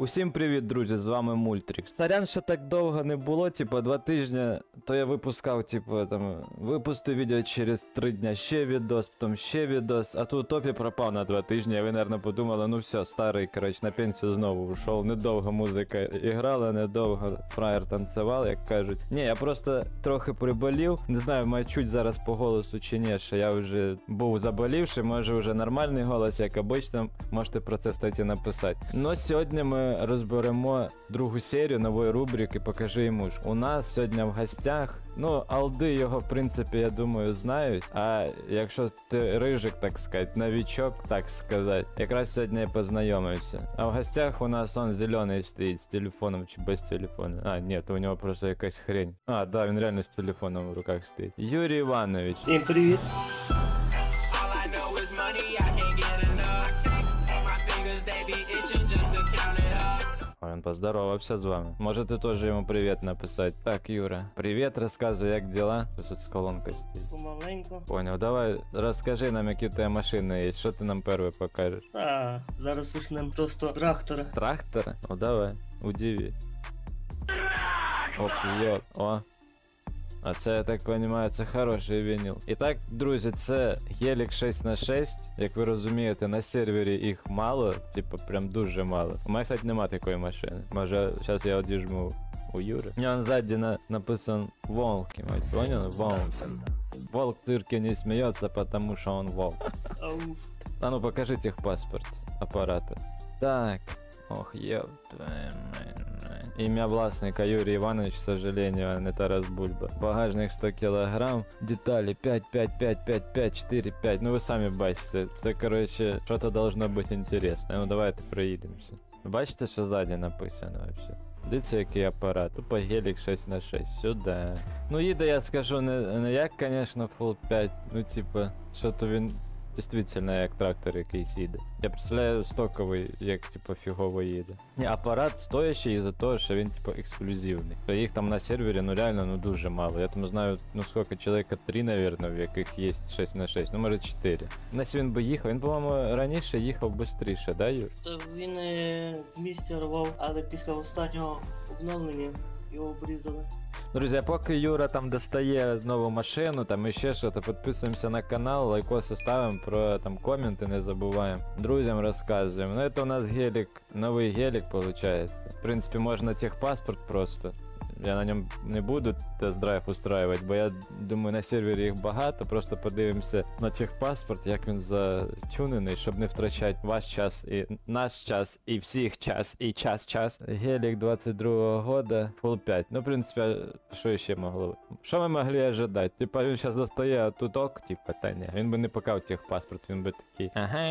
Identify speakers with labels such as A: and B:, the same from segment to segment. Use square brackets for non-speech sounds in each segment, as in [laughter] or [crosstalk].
A: Усім привіт, друзі! З вами Мультрікс. Сорян, що так довго не було, типу, два тижні, то я випускав, типу, там, випустив відео через три дня ще відос, потім ще відос, а тут топі пропав на два тижні, і ви, наверное, подумали, ну все, старий, коротше, на пенсію знову ушов. Недовго музика іграла, недовго фраєр танцював, як кажуть. Ні, я просто трохи приболів. Не знаю, маю чуть зараз по голосу чи ні, що я вже був заболівший, може вже нормальний голос, як обично, можете про це статі написати. Ну сьогодні ми розберемо другу серію нової рубрики Покажи йому ж. У нас сьогодні в гостях. Ну, Алди його, в принципі, я думаю, знають. А якщо ти рижик, так сказати, новічок, так сказати, якраз сьогодні я познайомився. А в гостях у нас он зелений стоїть з телефоном чи без телефону. А, ні, то у нього просто якась хрень. А, да, він реально з телефоном в руках стоїть. Юрій Іванович.
B: Всім привіт.
A: поздоровався з вами. Можете теж йому привіт написати. Так, Юра, привіт, розказуй, як діла. Ось тут з колонкою стоїть.
B: Помаленько.
A: Поняв, давай розкажи нам, які в тебе машини є, що ти нам перше покажеш.
B: Та, зараз почнемо просто трактора.
A: Трактор? Ну давай, удиви. Оп, йо, о. А це, я так розумію, це хороший вініл. І так, друзі, це Гелік 6 на 6 Як ви розумієте, на сервері їх мало, типу прям дуже мало. У мене, кстати, нема такої машини. Може, зараз я одіжму у Юри. У нього ззаді на, написан волк, мать, понял? Волк. Волк тільки не сміється, потому що он волк.
B: Ау.
A: А ну покажи техпаспорт апарата. Так. Ох, ёб твою мать. Ім'я власника Юрій Іванович, к сожалению, а не Тарас Бульба. Багажник 100 кг, деталі 5, 5, 5, 5, 5, 4, 5. Ну ви самі бачите. Це, коротше, що-то должно бути інтересне. Ну давайте проїдемося. Бачите, що ззаді написано вообще? Дивіться, який апарат. Тупо гелік 6 на 6 сюди. Ну їде, я скажу, не, не як, конечно, Full 5, ну типа, що то він Дійсно, як трактор якийсь їде. Я представляю стоковий, як типу фігово їде. Ні, апарат стоящий із-за того, що він типу ексклюзивний. То їх там на сервері ну реально ну дуже мало. Я там знаю, ну скільки чоловіка 3, наверное, в яких є 6 на 6, ну може 4. Якщо він би їхав, він, по-моєму, раніше їхав швидше, да, Юр?
B: То він е, з місця рвав, але після останнього обновлення його обрізали.
A: Друзі, а поки Юра там достає нову машину, там і ще що-то, підписуємося на канал, лайкоси ставимо, про там коменти не забуваємо. Друзям розказуємо. Ну, це у нас гелік, новий гелік, виходить. В принципі, можна техпаспорт просто. Я на ньому не буду тест-драйв устраивать, бо я думаю, на сервері їх багато. Просто подивимося на техпаспорт, як він затюнений, щоб не втрачати ваш час і наш час, і всіх час, і час-час. Гелік 22-го года, Full 5. Ну, в принципі, що ще могло? Що ми могли ожидати? Типа він зараз достає а тут ок, типа, та ні. Він би не покав техпаспорт, він би такий. Ага.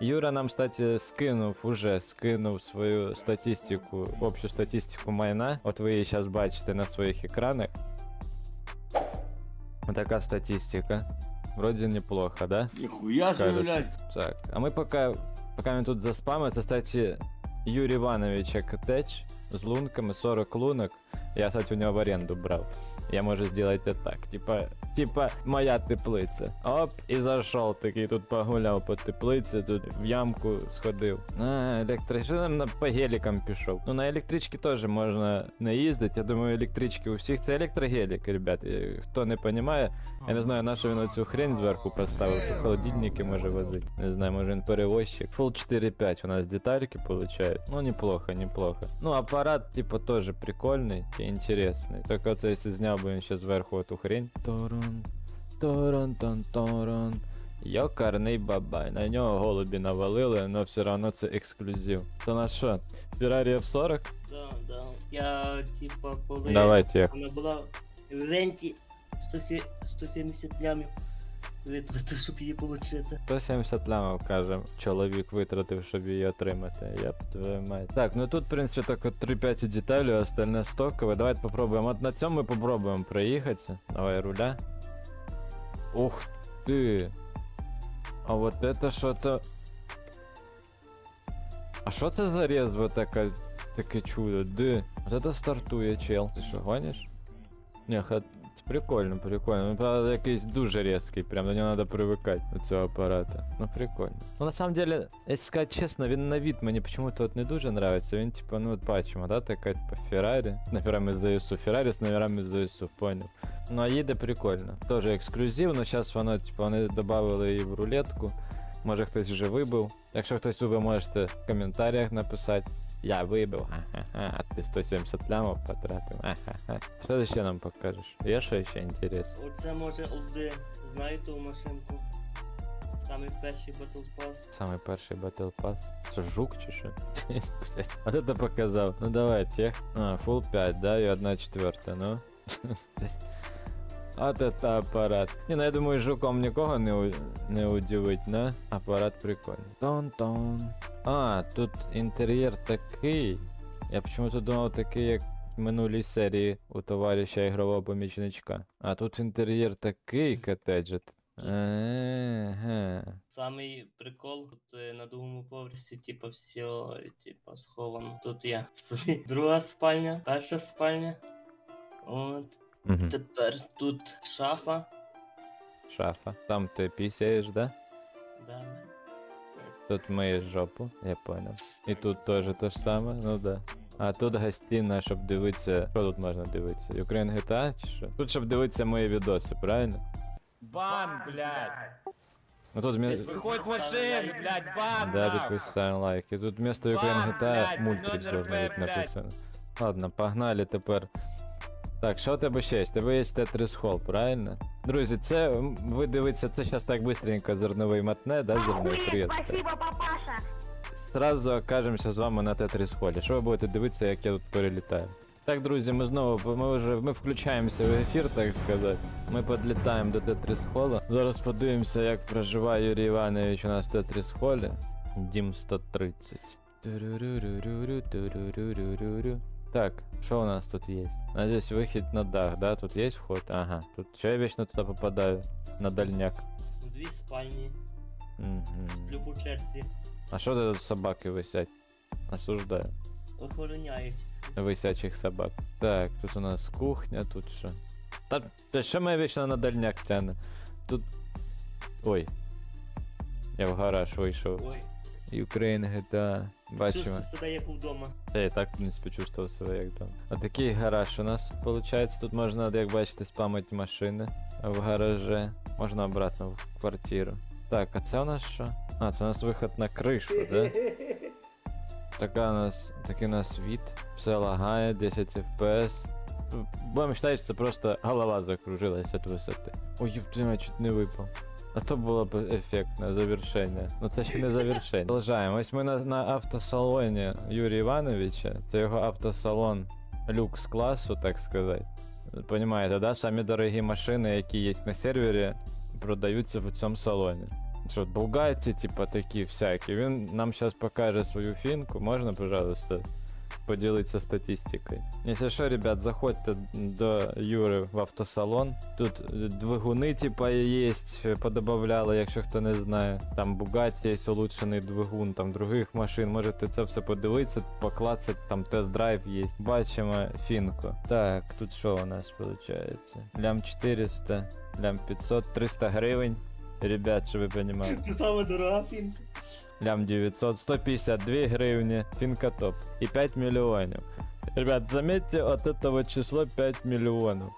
A: Юра нам, кстати, скинув, уже скинув свою статистику, общу статистику майна. От ви її зараз бачите на своїх екранах. Така статистика. Вроде неплохо, да?
C: Ніхуя собі,
A: Кажуть.
C: блядь.
A: Так, а ми поки, поки він тут заспамиться, кстати, Юрій Іванович Котеч з лунками, 40 лунок. Я, кстати, у нього в оренду брав. Я можу зробити так. Типа, типа моя теплиця. Оп, і зайшов такий, тут погуляв по теплиці, тут в ямку сходив. А, електричка на по гелікам пішов. Ну на електричці теж можна не їздити. Я думаю, електрички у всіх це електрогелік, ребят. Хто не розуміє, я не знаю, на що він оцю хрень зверху поставив. Холодильники може возити. Не знаю, може він перевозчик. Full 4.5 у нас детальки получают. Ну, неплохо, неплохо. Ну, аппарат, типа, тоже прикольный и интересный. Только вот если знял він ще зверху эту хрень. Торон, торон, тон, торон. Йокарний бабай. На нього голубі навалили, але все одно це ексклюзив. То на що? Ferrari F40?
B: Да, да. Я, типа, коли
A: Давайте.
B: вона була в ленті 170 лямів витратив, щоб її отримати.
A: 170 лямов, каже, чоловік витратив, щоб її отримати. Я б твою мать. Так, ну тут, в принципі, тільки 3-5 деталей, остальне стокове. Давайте попробуємо. От на цьому ми попробуємо проїхатися. Давай руля. Ух ти. А вот это що-то. А що це за резво таке, таке чудо? Де? Вот это стартує, чел. Ти що, гониш? Ні, ха... Це прикольно, прикольно. Ну, правда, якийсь дуже різкий, прям до нього треба привикати до цього апарата. Ну прикольно. Ну на самом деле, якщо сказати чесно, він на від мені почему-то от не дуже нравиться. Він, типа, ну от бачимо, да, така типа Феррарі. З номерами з ДСУ. Феррарі з номерами з ДСУ, поняв. Ну а їде прикольно. Тоже ексклюзив, но зараз воно, типа, вони додали її в рулетку. Може хтось вже вибив. Якщо хтось вибив, можете в коментарях написати. Я вибив, ха-ха-ха, а ти 170 лямов потратив, ха-ха-ха. Що ти ще нам покажеш? Є що ще інтересно?
B: Оце може олди. Знаєте ту машинку? Самий перший Battle Pass.
A: Самий перший Battle Pass. Це жук чи що? А ти показав. Ну давай, тех. А, Full 5, да, і 1 четверта, ну. [laughs] От это апарат. Ні, ну я думаю, жуком нікого не, у... не удивить, да? Апарат прикольний. Тон-тон. А, тут інтер'єр такий. Я почему-то думав такий, як минулій серії у товариша ігрового помічничка. А тут інтер'єр такий котеджет. Ага.
B: Самий прикол, тут е, на другому поверсі, типа, все, типа, сховано. Тут [laughs] собі друга спальня, перша спальня. От.
A: Угу.
B: Тепер тут шафа.
A: Шафа. Там ти пісяєш, да?
B: Да.
A: Тут миєш жопу, я понял. І тут теж те ж саме, ну да. А тут гостіна, щоб дивитися. Що тут можна дивитися? Ukraine GTA чи що? Тут щоб дивитися мої відоси, правильно?
C: Бан, блядь!
A: Ну тут.
C: Выходит с машины, блядь, бан!
A: Да,
C: нахуй.
A: якось ставим лайки. Тут вместо Ukraine
C: Бан,
A: GTA
C: блядь,
A: мультрик
C: номер блядь.
A: написано. Ладно, погнали тепер. Так, що у тебе ще є? У тебе є Tetris Hall, правильно? Друзі, це ви дивіться, це зараз так быстренько зерновий матне, да, зерновий привіт.
D: Спасибо, папаша.
A: Сразу окажемося з вами на Тетріс Холі. Що ви будете дивитися, як я тут перелітаю? Так, друзі, ми знову ми вже ми включаємося в ефір, так сказати. Ми підлітаємо до Тетріс Хола. Зараз подивимося, як проживає Юрій Іванович у нас в Тетріс Холі. Дім 130. Так, що у нас тут є? А здесь вихід на дах, да? Тут є вход? Ага. Тут що я вічно туди попадаю? На дальняк.
B: Дві спальні.
A: Угу.
B: По черзі.
A: А що тут собаки висять? Осуждаю.
B: Охороняють.
A: Висячих собак. Так, тут у нас кухня, тут що? Та та що мене вічно на дальняк тяне? Тут. Ой. Я в гараж вийшов.
B: Ой.
A: Ukraine GTA. Бачимо.
B: Чувствую себе як вдома.
A: Та я і так, в принципі, чувствував себе як там. А такий гараж у нас виходить. Тут можна, як бачите, спамити машини в гаражі. Можна обратно в квартиру. Так, а це у нас що? А, це у нас виход на кришу, да? Така у нас, такий у нас вид. Все лагає, 10 FPS. Будемо вважати, що це просто голова закружилась від висоти. Ой, єптима, чуть не випав. А то було б ефектне завершення. Ну це ще не завершення. Продовжаємо. Ось ми на, на автосалоні Юрія Івановича. Це його автосалон люкс класу, так сказати. Понимаєте, да? Самі дорогі машини, які є на сервері, продаються в цьому салоні. Що, булгайці, типа такі всякі. Він нам зараз покаже свою фінку. Можна, пожалуйста, поділитися статистикою. Якщо що, ребят, заходьте до Юри в автосалон. Тут двигуни, типа, є, подобавляли, якщо хто не знає. Там Bugatti є улучшений двигун, там других машин. Можете це все подивитися, поклацати, там тест-драйв є. Бачимо фінку. Так, тут що у нас виходить? Лям 400, лям 500, 300 гривень. Ребят, щоб ви розуміли.
B: Це саме дорога фінка.
A: Лям 900, 152 гривні, фінка топ. І 5 мільйонів. Ребят, заметьте от этого числа 5 мільйонів.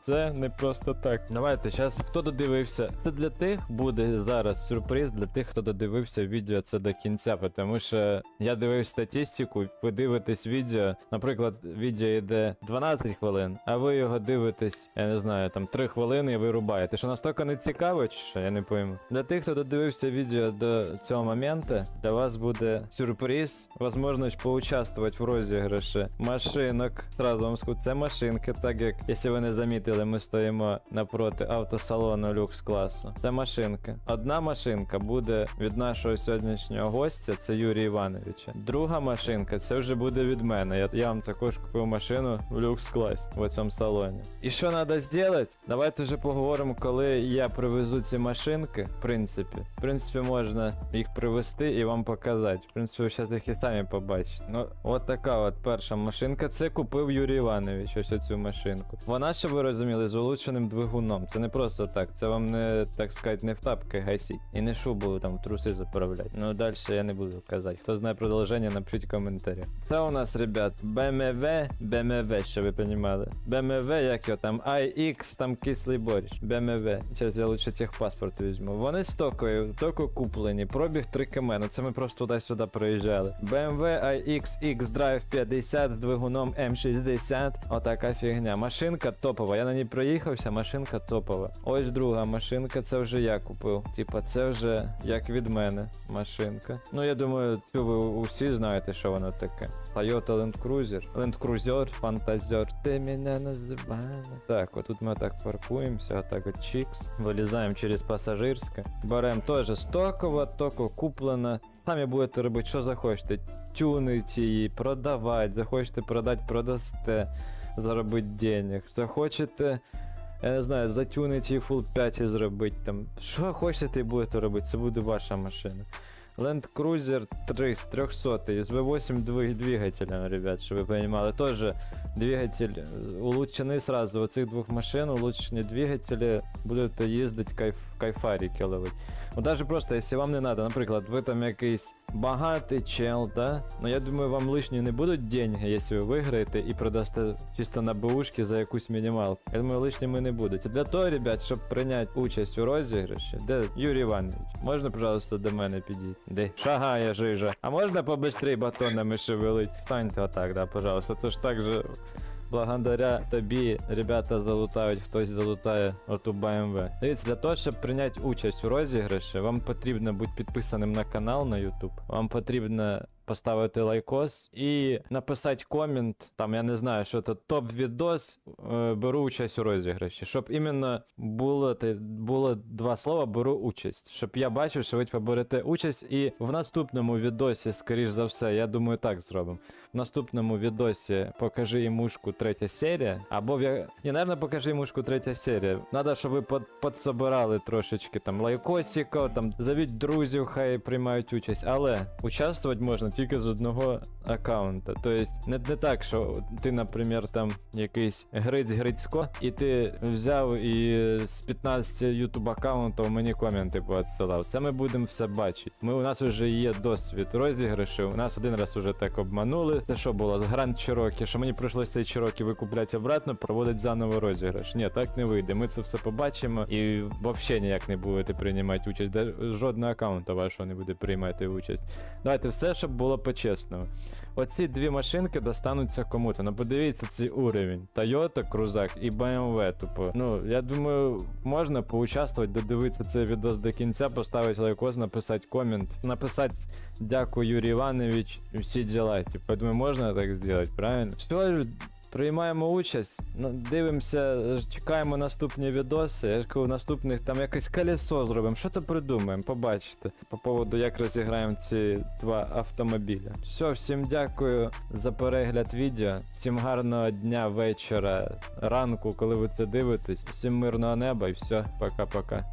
A: Це не просто так. Давайте, зараз хто додивився. Це для тих буде зараз сюрприз для тих, хто додивився відео це до кінця, тому що я дивив статистику, ви дивитесь відео. Наприклад, відео йде 12 хвилин, а ви його дивитесь, я не знаю, там 3 хвилини і ви рубаєте. Що настільки не цікаво, що? Я не пойму. Для тих, хто додивився відео до цього моменту, для вас буде сюрприз, можливість поучаствувати в розіграші машинок. Сразу вам скажу, це машинки, так як, якщо ви не замітили, ми стоїмо напроти автосалону люкс класу. Це машинки. Одна машинка буде від нашого сьогоднішнього гостя, це Юрія Івановича. Друга машинка це вже буде від мене. Я, я вам також купив машину в люкс класі в цьому салоні. І що треба зробити? Давайте вже поговоримо, коли я привезу ці машинки. В принципі, в принципі, можна їх привезти і вам показати. В принципі, ви зараз їх і самі побачите. Ну, от така от перша машинка. Це купив Юрій Іванович, ось цю машинку. Вона, щоб ви розуміли, зрозуміли, з улучшеним двигуном. Це не просто так. Це вам не, так сказати, не в тапки гасіть. І не шубу там в труси заправлять. Ну далі я не буду казати. Хто знає продовження, напишіть в коментарі. Це у нас, ребят, BMW, BMW, що ви понімали. BMW, як його там, iX, там кислий борщ. BMW. Зараз я лучше техпаспорт візьму. Вони стокові, тільки куплені. Пробіг 3 км. Ну це ми просто туди-сюди проїжджали. BMW iX X-Drive 50 з двигуном M60. Отака фігня. Машинка топова. Я на ній проїхався, машинка топова. Ось друга машинка, це вже я купив. Типа, це вже як від мене машинка. Ну я думаю, цю ви усі знаєте, що воно таке. Toyota Land Cruiser. Land Cruiser, Фантазер. Ти мене називаєш. Так, отут ми так паркуємося, отак от чікс. Вилізаємо через пасажирське. Беремо теж стокова, токо куплена. Самі будете робити, що захочете. Тюнить її, продавати, захочете продати, продасте, заробити денег. Захочете, я не знаю, затюнити її full 5 і зробити там. Що хочете і будете робити, це буде ваша машина. Land Cruiser 3 з 300 з V8 двиг- двигателем, ребят, щоб ви понимали. Тоже двигатель е, улучшений сразу. У цих двох машин улучшені двигателі будете їздити кайф, кайфарики ловить. Ну даже просто, якщо вам не надо, наприклад, ви там якийсь багатий чел, да? Ну я думаю, вам лишні не будуть деньги, якщо ви виграєте і продасте чисто на бушки за якусь мінімалку. Я думаю, лишніми не будуть. Для того, ребят, щоб прийняти участь у розіграші, де Юрій Іванович, можна, пожалуйста, до мене підійти? Де? Шагає жижа. А можна побистрій батонами шевелить? Станьте отак, да, пожалуйста. Це ж так же Благодаря тобі ребята залутають, хтось залутає оту BMW. Дивіться, для того, щоб прийняти участь у розіграші, вам потрібно бути підписаним на канал на YouTube. Вам потрібно поставити лайкос і написати комент. Там я не знаю, що це топ-відос. е, беру участь у розіграші. Щоб іменно було, було два слова беру участь. Щоб я бачив, що ви поберете участь. І в наступному відосі, скоріш за все, я думаю, так зробимо. В наступному відосі покажи ймушку третя серія. Або в я. Ні, наверное, покажи ймушку третя серія. Надо, щоб ви под, подсобирали трошечки там лайкосиків, там завіть друзів, хай приймають участь. Але участвувати можна тільки з одного аккаунта. Тобто не, не так, що ти, наприклад, там якийсь Гриць Грицько, і ти взяв і з 15 ютуб аккаунтів мені коменти поотсилав. Це ми будемо все бачити. Ми у нас вже є досвід розіграшів. У нас один раз уже так обманули. Це що було з Гранд Чирокі, що мені прийшлося цей Чирокі викупляти обратно, проводить заново розіграш. Ні, так не вийде. Ми це все побачимо і взагалі ніяк не будете приймати участь. Жодного аккаунта вашого не буде приймати участь. Давайте все, щоб було по-чесному. Оці дві машинки достануться кому-то. Ну подивіться цей уровень. Toyota, Крузак і BMW. Тупо. Ну, я думаю, можна поучаствувати, додивитися цей відос до кінця, поставити лайкос, написати комент, написати дякую, Юрій Іванович, і всі діла. Типу, я думаю, можна так зробити, правильно? Все, приймаємо участь, дивимося, чекаємо наступні відоси. Я кажу, наступних там якесь колесо зробимо. Що то придумаємо, побачите. По поводу, як розіграємо ці два автомобіля. Все, всім дякую за перегляд відео. Всім гарного дня, вечора, ранку, коли ви це дивитесь. Всім мирного неба і все, пока-пока.